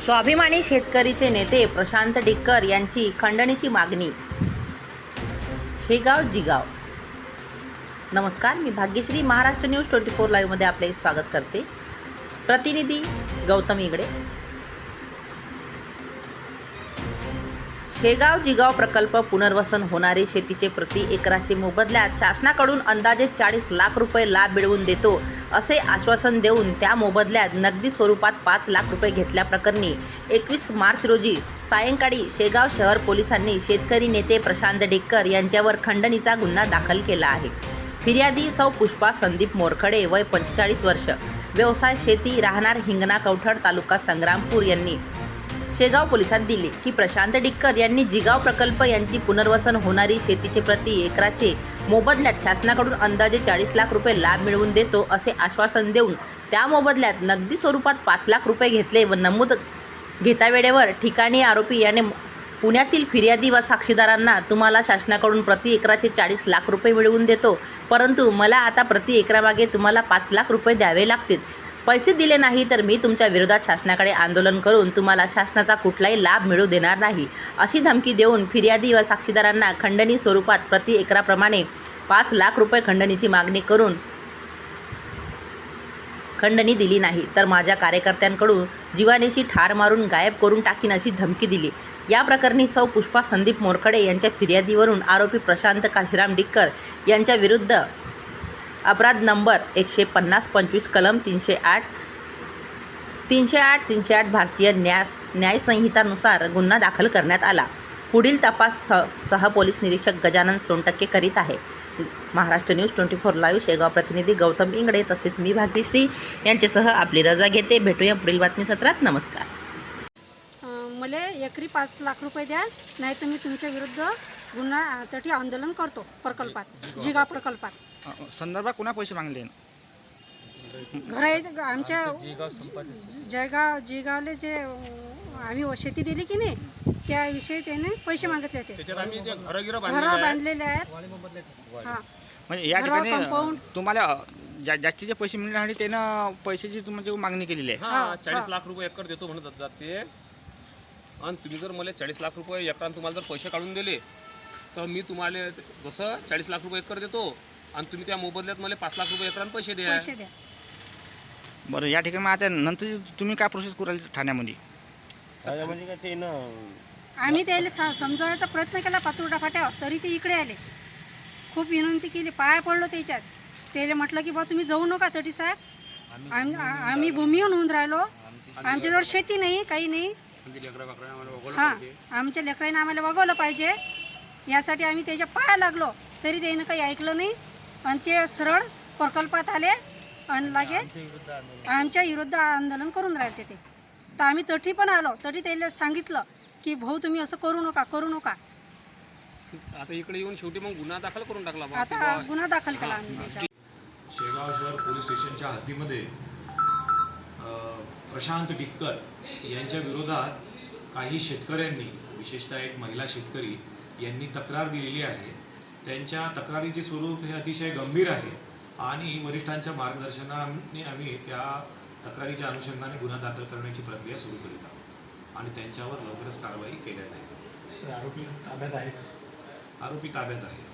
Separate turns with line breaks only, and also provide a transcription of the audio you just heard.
स्वाभिमानी शेतकरीचे नेते प्रशांत डिक्कर यांची खंडणीची मागणी. शेगाव जिगाव. नमस्कार मी Bhagyashree. Maharashtra news twenty four लाईव्हमध्ये आपले स्वागत करते. प्रतिनिधी गौतम इगडे. शेगाव जिगाव प्रकल्प पुनर्वसन होणारे शेतीचे प्रति एकराचे मोबदल्यात शासनाकडून अंदाजे चाळीस लाख रुपये लाभ मिळवून देतो. असे आश्वासन देऊन त्या मोबदल्यात नगदी स्वरूपात पाच लाख रुपये घेतल्याप्रकरणी एकवीस मार्च रोजी सायंकाळी शेगाव शहर पोलिसांनी शेतकरी नेते प्रशांत डेक्कर यांच्यावर खंडणीचा गुन्हा दाखल केला आहे. फिर्यादी सौ पुष्पा संदीप मोरखडे वय पंचेचाळीस वर्ष. व्यवसाय शेती राहणार हिंगणा कवठड तालुका संग्रामपूर यांनी शेगाव पोलिसात दिले की प्रशांत डिक्कर यांनी जिगाव प्रकल्प यांची पुनर्वसन होणारी शेतीचे प्रति एकराचे मोबदल्यात शासनाकडून अंदाजे चाळीस लाख रुपये लाभ मिळवून देतो असे आश्वासन देऊन त्या मोबदल्यात नगदी स्वरूपात पाच लाख रुपये घेतले व नमूद घेता वेळेवर ठिकाणी आरोपी याने पुण्यातील फिर्यादी व साक्षीदारांना तुम्हाला शासनाकडून प्रति एकराचे चाळीस लाख रुपये मिळवून देतो. परंतु मला आता प्रति एकरामागे तुम्हाला पाच लाख रुपये द्यावे लागतील. पैसे दिले नाही तर मी तुमच्या विरोधात शासनाकडे आंदोलन करून तुम्हाला शासनाचा कुठलाही लाभ मिळू देणार नाही. अशी धमकी देऊन फिर्यादी व साक्षीदारांना खंडणी स्वरूपात प्रति एकराप्रमाणे पाच लाख रुपये खंडणीची मागणी करून खंडणी दिली नाही. तर माझ्या कार्यकर्त्यांकडून जीवानेशी ठार मारून गायब करून टाकीन अशी धमकी दिली. या प्रकरणी सौ पुष्पा संदीप मोरखडे यांच्या फिर्यादीवरून आरोपी प्रशांत काशीराम डिक्कर यांच्या विरुद्ध अपराध नंबर एकशे पन्नास पंचवीस कलम तीनशे आठ तीनशे आठ तीनशे आठ भारतीय न्याय न्यायसंहितानुसार गुन्हा दाखल करण्यात आला. पुढील तपास स सह पोलीस निरीक्षक गजानन सोनटक्के करीत आहे. Maharashtra news twenty four live Shegaon प्रतिनिधी गौतम इंगडे तसेच मी भाग्यश्री यांच्यासह आपली रजा घेते. भेटूया पुढील बातमी सत्रात नमस्कार.
मले मला एकरी पाच लाख रुपये द्या नाही तर मी तुमच्या विरुद्ध गुन्हा तटी आंदोलन करतो प्रकल्पात जिगा प्रकल्पात.
संदर्भात कोणा पैसे मागले?
घर आहे आमच्या जयगाव जिगावले जे आम्ही शेती दिली की नाही त्याविषयी त्याने पैसे मागितले होते.
घरं बांधलेले आहेत.
हा.
म्हणजे या ठिकाणी तुम्हाला जा जास्तीचे पैसे मिळण्यासाठी त्यानं पैशाची तुमची मागणी केलेली आहे.
चाळीस लाख रुपये एकर देतो म्हणत जाते आणि तुम्ही जर मला चाळीस लाख रुपये एकरान तुम्हाला जर पैसे काढून दिले तर मी तुम्हाला जसं चाळीस लाख रुपये एकर देतो आणि तुम्ही त्या मोबदल्यात मला पाच लाख रुपये एकरान पैसे द्या.
पैसे द्या.
बरं या ठिकाणी मग आता नंतर तुम्ही काय प्रोसेस कराल ठाण्यामध्ये?
आम्ही त्याला सा- समजावायचा प्रयत्न केला पातुरडा फाट्यावर तरी ते इकडे आले. खूप विनंती केली पाया पडलो त्याच्यात. त्याला म्हटलं की बा तुम्ही जाऊ नका तटी साहेब. आम- आ- आम्ही भूमीहून होऊन राहिलो. आमच्याजवळ शेती नाही काही नाही. हां आमच्या लेकरांनी आम्हाला वागवलं पाहिजे. यासाठी आम्ही त्याच्या पाया लागलो. तरी त्यानं काही ऐकलं नाही. आणि ते सरळ प्रकल्पात आले आणि लागे आमच्या विरुद्ध आंदोलन. करून राहिले ते. तर आम्ही तठी पण आलो. तरी त्याला सांगितलं की भाऊ तुम्ही असं करू नका करू नका.
आता इकडे येऊन शेवटी मग गुन्हा दाखल करून टाकला
आता गुन्हा दाखल केला आम्ही
शेगाव शहर पोलीस स्टेशनच्या हद्दीमध्ये प्रशांत डिक्कर यांच्या विरोधात काही शेतकऱ्यांनी विशेषतः एक महिला शेतकरी यांनी तक्रार दिलेली आहे. त्यांच्या तक्रारीचे स्वरूप हे अतिशय गंभीर आहे. आणि वरिष्ठांच्या मार्गदर्शनाने आम्ही त्या तक्रारीच्या अनुषंगाने गुन्हा दाखल करण्याची प्रक्रिया सुरू करीत आहोत. आणि त्यांच्यावर लवकरच कारवाई केल्या जाईल.
आरोपी ताब्यात आहे
आरोपी ताब्यात आहे